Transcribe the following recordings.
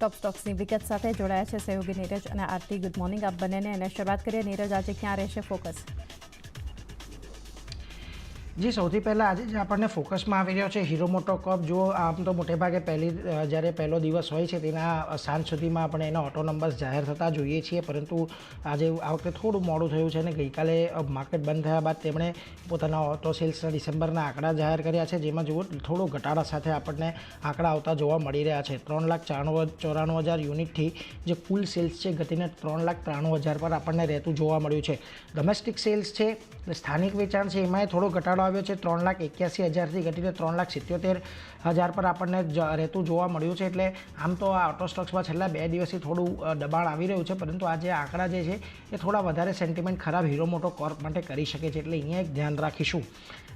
ટોપ સ્ટોક્સની વિગત સાથે જોડાયા છે સહયોગી નીરજ અને આરતી. ગુડ મોર્નિંગ આપ બંનેને અને શરૂઆત કરીએ. નીરજ, આજે ક્યાં રહેશે ફોકસ જી, સૌથી પહેલાં આજે જે આપણને ફોકસમાં આવી રહ્યો છે હીરો મોટો કપ જો આમ તો મોટે ભાગે પહેલી જ્યારે પહેલો દિવસ હોય છે તેના સાંજ સુધીમાં આપણે એના ઓટો નંબર્સ જાહેર થતા જોઈએ છીએ, પરંતુ આજે આ વખતે થોડું મોડું થયું છે અને ગઈકાલે માર્કેટ બંધ થયા બાદ તેમણે પોતાના ઓટો સેલ્સના ડિસેમ્બરના આંકડા જાહેર કર્યા છે, જેમાં જુઓ, થોડો ઘટાડા સાથે આપણને આંકડા આવતા જોવા મળી રહ્યા છે. ત્રણ લાખ ચાણું ચોરાણું હજાર યુનિટથી જે કુલ સેલ્સ છે ઘટીને ત્રણ લાખ ત્રાણું હજાર પર આપણને રહેતું જોવા મળ્યું છે. ડોમેસ્ટિક સેલ્સ છે, સ્થાનિક વેચાણ છે એમાંય થોડો ઘટાડો આવ્યો છે ત્રણ લાખ એક્યાસી હજારથી ઘટીને ત્રણ લાખ સિત્યોતેર હજાર પર આપણને રહેતું જોવા મળ્યું છે. એટલે આમ તો આ ઓટો સ્ટોક્સમાં છેલ્લા બે દિવસથી થોડું દબાણ આવી રહ્યું છે, પરંતુ આ જે આંકડા જે છે, એ થોડા વધારે સેન્ટિમેન્ટ ખરાબ હીરો મોટો કોર્પ માટે કરી શકે છે. એટલે અહીંયા એક ધ્યાન રાખીશું.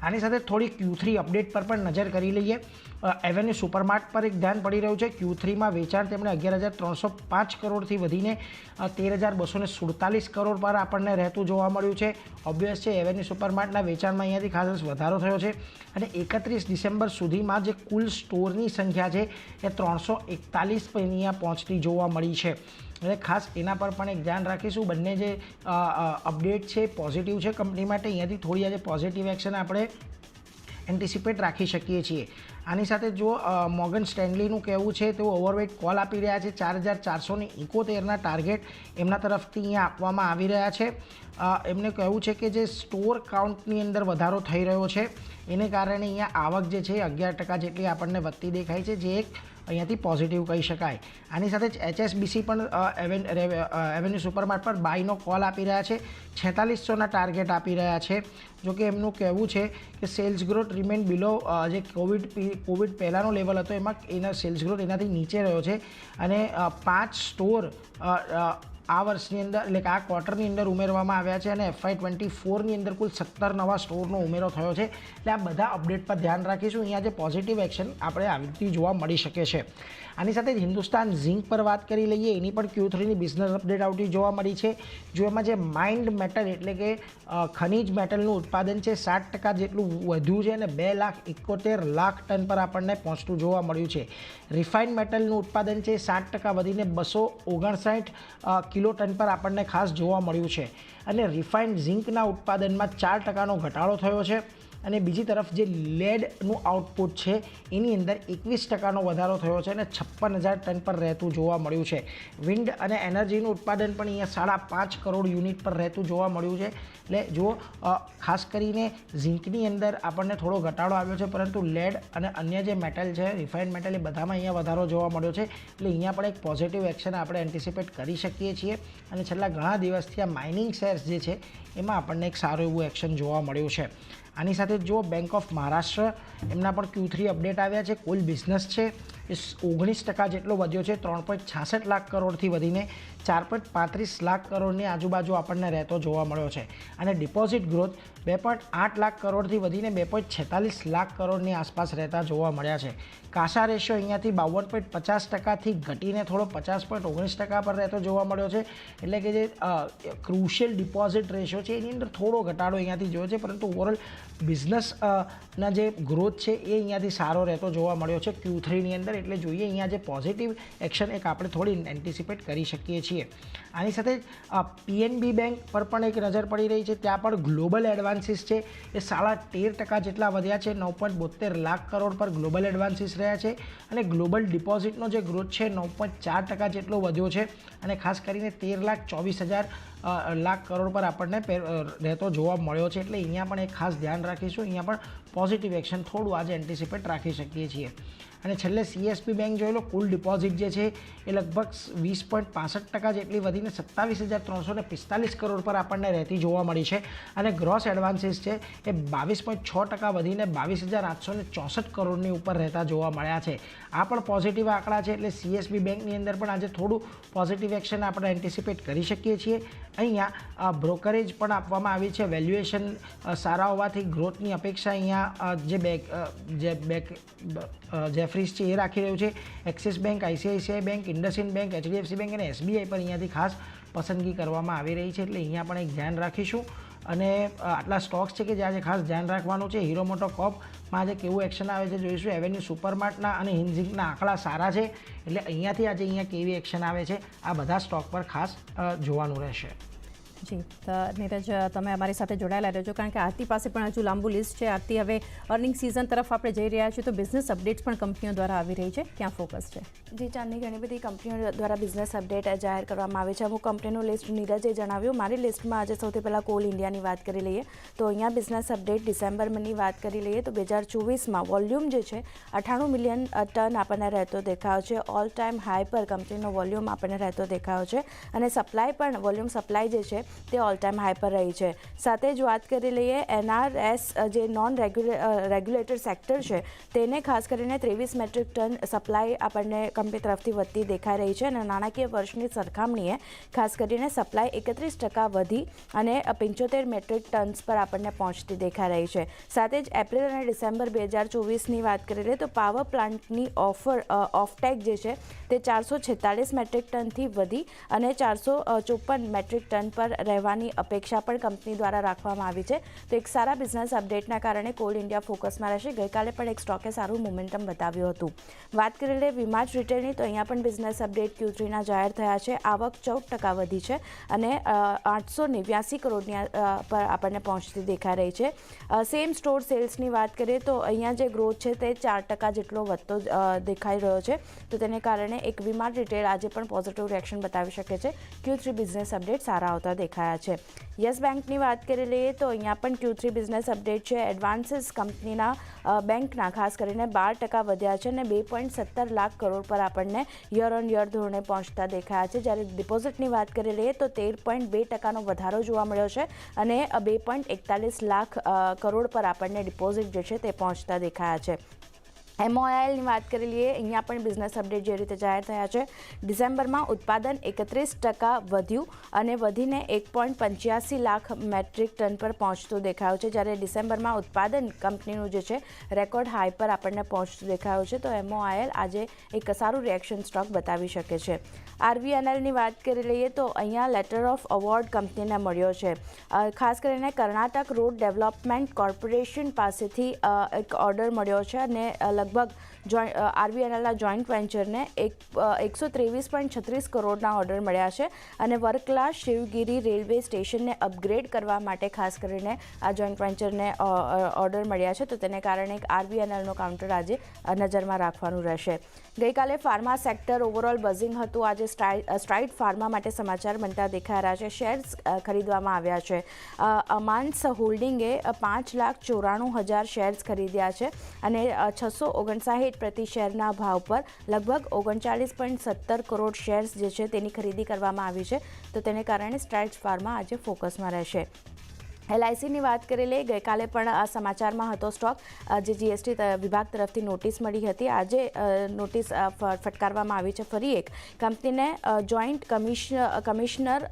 આની સાથે થોડી ક્યુ થ્રી અપડેટ પર પણ નજર કરી લઈએ. એવેન્યુ સુપરમાર્ટ પર એક ધ્યાન પડી રહ્યું છે. ક્યુ થ્રીમાં વેચાણ તેમણે અગિયાર હજાર ત્રણસો પાંચ કરોડથી વધીને તેર હજાર બસો ને સુડતાલીસ કરોડ પર આપણને રહેતું જોવા મળ્યું છે. ઓબ્વિયસ છે એવેન્યુ સુપરમાર્ટના વેચાણમાં અહીંયાથી ખાસ વધારો થયો છે અને એકત્રીસ ડિસેમ્બર સુધીમાં જે કુલ સ્ટોરની સંખ્યા છે એ ત્રણસો એકતાલીસ અહીંયા પહોંચતી જોવા મળી છે. એટલે ખાસ એના પર પણ એક ધ્યાન રાખીશું. બંને જે અપડેટ છે, પોઝિટિવ છે કંપની માટે. અહીંયાથી થોડી આજે પોઝિટિવ એક્શન આપણે એન્ટિસિપેટ રાખી શકીએ છીએ. આની સાથે જો મોગન સ્ટેન્ડલીનું કહેવું છે, તેઓ ઓવરવેટ કોલ આપી રહ્યા છે. ચાર હજાર ચારસોને ઇકોતેરના ટાર્ગેટ એમના તરફથી અહીંયા આપવામાં આવી રહ્યા છે. એમને કહેવું છે કે જે સ્ટોર કાઉન્ટની અંદર વધારો થઈ રહ્યો છે, એને કારણે અહીંયા આવક જે છે અગિયાર ટકા જેટલી આપણને વધતી દેખાય છે. જે એક અહીંયાથી પોઝિટિવ કહી શકાય. આની સાથે જ એચએસબીસી પણ એવેન્યુ સુપરમાર્ટ પર બાયનો કોલ આપી રહ્યા છે. છેતાલીસોના ટાર્ગેટ આપી રહ્યા છે. જો કે એમનું કહેવું છે કે સેલ્સ ગ્રોથ રિમેન બિલો જે કોવિડ કોવિડ પહેલાંનો લેવલ હતો, એમાં એના સેલ્સ ગ્રોથ એનાથી નીચે રહ્યો છે. અને પાંચ સ્ટોર આ વર્ષની અંદર, એટલે કે આ ક્વાર્ટરની અંદર ઉમેરવામાં આવ્યા છે અને એફઆઈ ટ્વેન્ટી ફોરની અંદર કુલ સત્તર નવા સ્ટોરનો ઉમેરો થયો છે. એટલે આ બધા અપડેટ પર ધ્યાન રાખીશું. અહીંયા જે પોઝિટિવ એક્શન આપણે આવતી જોવા મળી શકે છે. આની સાથે જ હિન્દુસ્તાન ઝિંક પર વાત કરી લઈએ. એની પણ ક્યુ થ્રીની બિઝનેસ અપડેટ આવતી જોવા મળી છે. જો એમાં જે માઇન્ડ મેટલ એટલે કે ખનિજ મેટલનું ઉત્પાદન છે, સાત ટકા જેટલું વધ્યું છે અને બે લાખ એકોતેર લાખ ટન પર આપણને પહોંચતું જોવા મળ્યું છે. રિફાઇન્ડ મેટલનું ઉત્પાદન છે, સાત ટકા વધીને બસો ઓગણસાઠ કિલો ટન પર આપણને ખાસ જોવા મળ્યું છે. અને રિફાઇન્ડ ઝિંકના ઉત્પાદનમાં ચાર ટકાનો ઘટાડો થયો છે. અને બીજી તરફ જે લેડનું આઉટપુટ છે, એની અંદર એકવીસ ટકાનો વધારો થયો છે અને છપ્પન હજાર ટન પર રહેતું જોવા મળ્યું છે. વિન્ડ અને એનર્જીનું ઉત્પાદન પણ અહીંયા સાડા પાંચ કરોડ યુનિટ પર રહેતું જોવા મળ્યું છે. એટલે જો ખાસ કરીને ઝિંકની અંદર આપણને થોડો ઘટાડો આવ્યો છે, પરંતુ લેડ અને અન્ય જે મેટલ છે રિફાઇન્ડ મેટલ એ બધામાં અહીંયા વધારો જોવા મળ્યો છે. એટલે અહીંયા પણ એક પોઝિટિવ એક્શન આપણે એન્ટિસિપેટ કરી શકીએ છીએ. અને છેલ્લા ઘણા દિવસથી આ માઇનિંગ શેર્સ જે છે, એમાં આપણને એક સારું એવું એક્શન જોવા મળ્યું છે. આની સાથે જો બેંક ઓફ મહારાષ્ટ્ર એમના પણ ક્યુ થ્રી અપડેટ આવ્યા છે. કુલ બિઝનેસ છે. એ ઓગણીસ ટકા જેટલો વધ્યો છે, ત્રણ પોઈન્ટ છાસઠ લાખ કરોડથી વધીને ચાર પોઈન્ટ પાંત્રીસ લાખ કરોડની આજુબાજુ આપણને રહેતો જોવા મળ્યો છે. અને ડિપોઝિટ ગ્રોથ બે પોઈન્ટ આઠ લાખ કરોડથી વધીને બે પોઈન્ટ છેતાલીસ લાખ કરોડની આસપાસ રહેતા જોવા મળ્યા છે. કાસા રેશિયો અહીંયાથી બાવન પોઈન્ટ પચાસ ટકાથી ઘટીને થોડો પચાસ પોઈન્ટ ઓગણીસ ટકા પર રહેતો જોવા મળ્યો છે. એટલે કે જે ક્રુશિયલ ડિપોઝિટ રેશિયો છે, એની અંદર થોડો ઘટાડો અહીંયાથી જોયો છે, પરંતુ ઓવરઓલ બિઝનેસ ના જે ગ્રોથ છે, એ અહીંયાથી સારો રહેતો જોવા મળ્યો છે. ક્યુ થ્રીની અંદર એટલે જોઈએ અહીંયા જે પોઝિટિવ એક્શન એક આપણે થોડી એન્ટિસિપેટ કરી શકીએ છીએ. આની સાથે પીએનબી બેંક પર પણ એક નજર પડી રહી છે. ત્યાં પણ ગ્લોબલ એડવાન્સીસ છે. એ સાડા તેર ટકા જેટલા વધ્યા છે. નવ પોઈન્ટ બોતેર લાખ કરોડ પર ગ્લોબલ એડવાન્સીસ રહ્યા છે. અને ગ્લોબલ ડિપોઝિટનો જે ગ્રોથ છે, નવ પોઈન્ટ ચાર ટકા જેટલો વધ્યો છે. અને ખાસ કરીને તેર લાખ ચોવીસ હજાર લાખ કરોડ પર આપણને રહેતો જોવા મળ્યો છે. એટલે અહીંયા પણ એક ખાસ ધ્યાન રાખીશું. અહીંયા પણ પોઝિટિવ એક્શન થોડું આજે એન્ટિસિપેટ રાખી શકીએ છીએ. અને છેલ્લે સીએસપી બેંક જોઈ લો, કુલ ડિપોઝિટ જે છે એ લગભગ વીસ પોઈન્ટ પાસઠ ટકા જેટલી વધીને સત્તાવીસ હજાર ત્રણસો ને પિસ્તાલીસ કરોડ પર આપણને રહેતી જોવા મળી છે. અને ગ્રોસ એડવાન્સીસ છે એ બાવીસ પોઈન્ટ છ ટકા વધીને બાવીસ હજાર આઠસો ને ચોસઠ કરોડની ઉપર રહેતા જોવા મળ્યા છે. આ પણ પોઝિટિવ આંકડા છે. એટલે સીએસબી બેંકની અંદર પણ આજે થોડું પોઝિટિવ એક્શન આપણે એન્ટિસિપેટ કરી શકીએ છીએ. અહીંયા બ્રોકરેજ પણ આપવામાં આવી છે. વેલ્યુએશન સારા હોવાથી ગ્રોથની અપેક્ષા અહીંયા જે બેક જે બેક જેફરીઝ છે, એ રાખી રહ્યું છે. Axis Bank ICICI Bank IndusInd Bank HDFC Bank અને એસબીઆઈ પર અહીંયાથી ખાસ પસંદગી કરવામાં આવી રહી છે. એટલે અહીંયા પણ એક ધ્યાન રાખીશું. અને આટલા સ્ટોક્સ છે કે જે આજે ખાસ ધ્યાન રાખવાનું છે. હીરો મોટો કોપમાં આજે કેવું એક્શન આવે છે જોઈશું. એવેન્યુ સુપરમાર્ટના અને હિન્ઝિંગના આંકડા સારા છે. એટલે અહીંયાથી આજે અહીંયા કેવી એક્શન આવે છે, આ બધા સ્ટોક પર ખાસ જોવાનું રહેશે. જી નીરજ તમે અમારી સાથે જોડાયેલા રહેજો. કારણ કે આરતી પાસે પણ હજુ લાંબુ લિસ્ટ છે. આરતી હવે અર્નિંગ સિઝન તરફ આપણે જઈ રહ્યા છીએ તો બિઝનેસ અપડેટ્સ પણ કંપનીઓ દ્વારા આવી રહી છે. ક્યાં ફોકસ છે? જી, ચાંદની, ઘણી બધી કંપનીઓ દ્વારા બિઝનેસ અપડેટ જાહેર કરવામાં આવી છે. અમુક કંપનીનું લિસ્ટ નીરજે જણાવ્યું. મારી લિસ્ટમાં આજે સૌથી પહેલાં કોલ ઇન્ડિયાની વાત કરી લઈએ. તો અહીંયા બિઝનેસ અપડેટ ડિસેમ્બરની વાત કરી લઈએ તો બે હજાર ચોવીસમાં વોલ્યુમ જે છે, અઠ્ઠાણું મિલિયન ટન આપણને રહેતો દેખાયો છે. ઓલ ટાઈમ હાઈ પર કંપનીનો વોલ્યુમ આપણને રહેતો દેખાયો છે. અને સપ્લાય પણ વોલ્યુમ સપ્લાય જે છે તે ઓલ ટાઈમ હાઈ પર રહી છે. સાથે જ વાત કરી લઈએ એનઆરએસ જે નોન રેગ્યુલે રેગ્યુલેટેડ સેક્ટર છે, તેને ખાસ કરીને ત્રેવીસ મેટ્રિક ટન સપ્લાય આપણને કંપની તરફથી વધતી દેખાઈ રહી છે અને નાણાકીય વર્ષની સરખામણીએ ખાસ કરીને સપ્લાય એકત્રીસ ટકા વધી અને પંચોતેર મેટ્રિક ટન્સ પર આપણને પહોંચતી દેખાઈ રહી છે. સાથે જ એપ્રિલ અને ડિસેમ્બર બે હજાર ચોવીસની વાત કરી લઈએ તો પાવર પ્લાન્ટની ઓફર ઓફટેક જે છે તે ચારસો છેતાળીસ મેટ્રિક ટનથી વધી અને ચારસો ચોપન મેટ્રિક ટન પર રહેવાની અપેક્ષા પણ કંપની દ્વારા રાખવામાં આવી છે. તો એક સારા બિઝનેસ અપડેટના કારણે કોલ ઇન્ડિયા ફોકસમાં રહેશે. ગઈકાલે પણ એક સ્ટોકે સારું મોમેન્ટમ બતાવ્યું હતું. વાત કરી લે વીમાજ રિટેલની, તો અહીંયા પણ બિઝનેસ અપડેટ ક્યુ થ્રીના જાહેર થયા છે. આવક ચૌદ ટકા વધી છે અને આઠસો નેવ્યાસી કરોડની પર આપણને પહોંચતી દેખાઈ રહી છે. સેમ સ્ટોર સેલ્સની વાત કરીએ તો અહીંયા જે ગ્રોથ છે તે ચાર ટકા જેટલો વધતો દેખાઈ રહ્યો છે. તો તેને કારણે એક વીમાર રિટેલ આજે પણ પોઝિટિવ રિએક્શન બતાવી શકે છે. ક્યુ થ્રી બિઝનેસ અપડેટ સારા આવતા દેખાયા છે. યસ બેંકની વાત કરી લઈએ તો અહીંયા પણ ક્યુ થ્રી બિઝનેસ અપડેટ છે. એડવાન્સીસ કંપનીના બેંકના ખાસ કરીને બાર ટકા વધ્યા છે અને બે પોઈન્ટ સત્તર લાખ કરોડ પર આપણને યર ઓન યર ધોરણે પહોંચતા દેખાયા છે. જ્યારે ડિપોઝિટની વાત કરી લઈએ તો તેર પોઈન્ટ બે ટકાનો વધારો જોવા મળ્યો છે અને બે પોઈન્ટ એકતાલીસ લાખ કરોડ પર આપણને ડિપોઝિટ જે છે તે પહોંચતા દેખાયા છે. એમઓઆઈએલની વાત કરી લઈએ અહીંયા પણ બિઝનેસ અપડેટ જે રીતે જાહેર થયા છે ડિસેમ્બરમાં ઉત્પાદન એકત્રીસ ટકા વધ્યું અને વધીને એક પોઈન્ટ પંચ્યાસી લાખ મેટ્રિક ટન પર પહોંચતું દેખાયું છે. જ્યારે ડિસેમ્બરમાં ઉત્પાદન કંપનીનું જે છે રેકોર્ડ હાઈ પર આપણને પહોંચતું દેખાયું છે. તો એમઓઆઈએલ આજે એક સારું રિએક્શન સ્ટોક બતાવી શકે છે. આરવીએનએલની વાત કરી લઈએ તો અહીંયા લેટર ઓફ અવોર્ડ કંપનીને મળ્યો છે. ખાસ કરીને કર્ણાટક રોડ ડેવલપમેન્ટ કોર્પોરેશન પાસેથી એક ઓર્ડર મળ્યો છે અને અ, લગભગ આરબીએનએલના જોઈન્ટ વેન્ચરને એક એકસો ત્રેવીસ પોઈન્ટ છત્રીસ કરોડના ઓર્ડર મળ્યા છે અને વર્કલા શિવગીરી રેલવે સ્ટેશનને અપગ્રેડ કરવા માટે ખાસ કરીને આ જોઈન્ટ વેન્ચરને ઓર્ડર મળ્યા છે. તો તેને કારણે એક આરબીએનએલનો કાઉન્ટર આજે નજરમાં રાખવાનું રહેશે. ગઈકાલે ફાર્મા સેક્ટર ઓવરઓલ બઝિંગ હતું. આજે સ્ટ્રાઇ- સ્ટ્રાઇડ ફાર્મા માટે સમાચાર બનતા દેખાઈ રહ્યા છે શેર્સ ખરીદવામાં આવ્યા છે. અમાન્સ હોલ્ડિંગે પાંચ લાખ ચોરાણું હજાર શેર્સ ખરીદ્યા છે અને છસો ઓગણસાઠ પ્રતિ શેરના ભાવ પર લગભગ ઓગણચાલીસ પોઈન્ટ સત્તર કરોડ શેર્સ જે છે તેની ખરીદી કરવામાં આવી છે, તો તેને કારણે સ્ટ્રાઇટ ફાર્મા આજે ફોકસમાં રહેશે. એલઆઈસીની વાત કરી લઈએ, ગઈકાલે પણ આ સમાચારમાં હતો સ્ટોક જે જીએસટી વિભાગ તરફથી નોટિસ મળી હતી. આજે નોટિસ ફટકારવામાં આવી છે ફરી એક. કંપનીને જોઈન્ટ કમિશન કમિશનર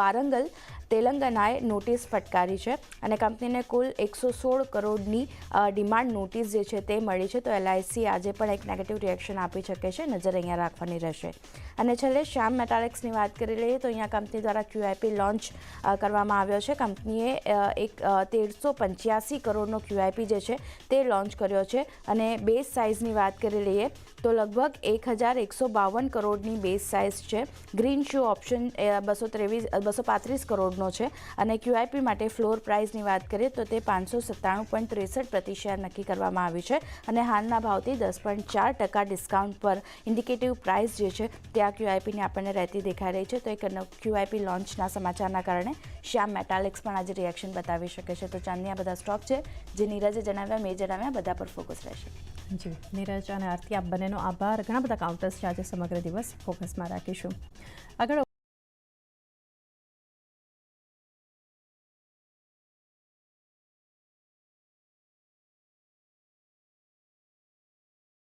વારંગલ તેલંગાનાએ નોટિસ ફટકારી છે અને કંપનીને કુલ એકસો સોળ કરોડની ડિમાન્ડ નોટિસ જે છે તે મળી છે. તો એલઆઈસી આજે પણ એક નેગેટિવ રિએક્શન આપી શકે છે. નજર અહીંયા રાખવાની રહેશે. અને છેલ્લે શ્યામ મેટાલિક્સની વાત કરી લઈએ તો અહીંયા કંપની દ્વારા ક્યુઆઈપી લોન્ચ કરવામાં આવ્યો છે. કંપનીએ એક તેરસો પંચ્યાસી કરોડનો ક્યુઆઈપી જે છે તે લોન્ચ કર્યો છે. અને બેઝ સાઇઝની વાત કરી લઈએ તો લગભગ એક હજાર એકસો બાવન કરોડની બેઝ સાઇઝ છે. ગ્રીન શો ઓપ્શન બસો ત્રેવીસ, બસો પાંત્રીસ કરોડનો છે. અને ક્યુઆઈપી માટે ફ્લોર પ્રાઇસની વાત કરીએ તો તે પાંચસો સત્તાણું પોઈન્ટ ત્રેસઠ પ્રતિ શેર નક્કી કરવામાં આવી છે. અને હાલના ભાવથી દસ પોઈન્ટ ચાર ટકા ડિસ્કાઉન્ટ પર ઇન્ડિકેટિવ પ્રાઇસ જે છે તે આ ક્યુઆઈપીની આપણને રહેતી દેખાઈ રહી છે. તો એક ક્યુઆઈપી લોન્ચના સમાચારના કારણે શ્યામ મેટાલિક્સ પણ આજે રિએક્શન બતાવી શકે છે. તો ચાંદની, આ બધા સ્ટોક છે. જે નીરજે જણાવ્યા, મેં જણાવ્યા, બધા પર ફોકસ રહેશે. જી, નીરજ અને આરતી, આપ બંનેનો આભાર. ઘણા બધા કાઉન્ટર્સ છે. આજે સમગ્ર દિવસ ફોકસમાં રાખીશું. આગળ